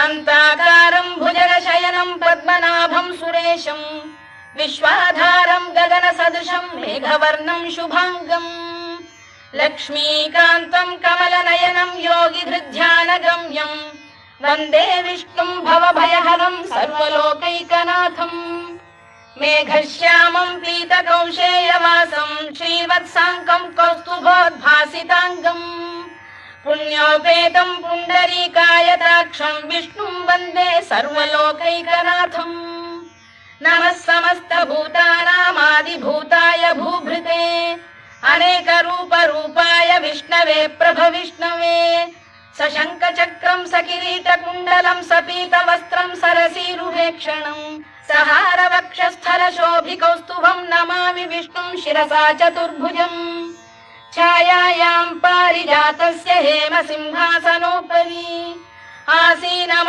शान्ताकारम् भुजगशयनम् पद्मनाभम् सुरेशम् विश्वाधारम् गगनसदृशम् मेघवर्णम् शुभाङ्गम् लक्ष्मीकान्तम् कमलनयनम् योगिधृध्यानगम्यम् वन्दे विष्णुम् भवभयहरम् सर्वलोकैकनाथम् मेघश्यामम् पीतकौशेयवासम् श्रीवत्साङ्कम् कौस्तुभोद्भासिताङ्गम् पुण्योपेतम् पुण्डरीकायताक्षम् विष्णुम् वन्दे सर्वलोकैकनाथम्। नमः समस्तभूतानामादिभूताय भूभृते। अनेकरूपरूपाय विष्णवे प्रभविष्णवे सशङ्खचक्रम् सकिरीटकुण्डलम् सपीतवस्त्रम् सरसीरुहेक्षणम् सहारवक्षस्थलशोभिकौस्तुभम् नमामि विष्णुम् शिरसा चतुर्भुजम् छायायाम् पारिजातस्य हेम सिंहासनोपरि आसीनम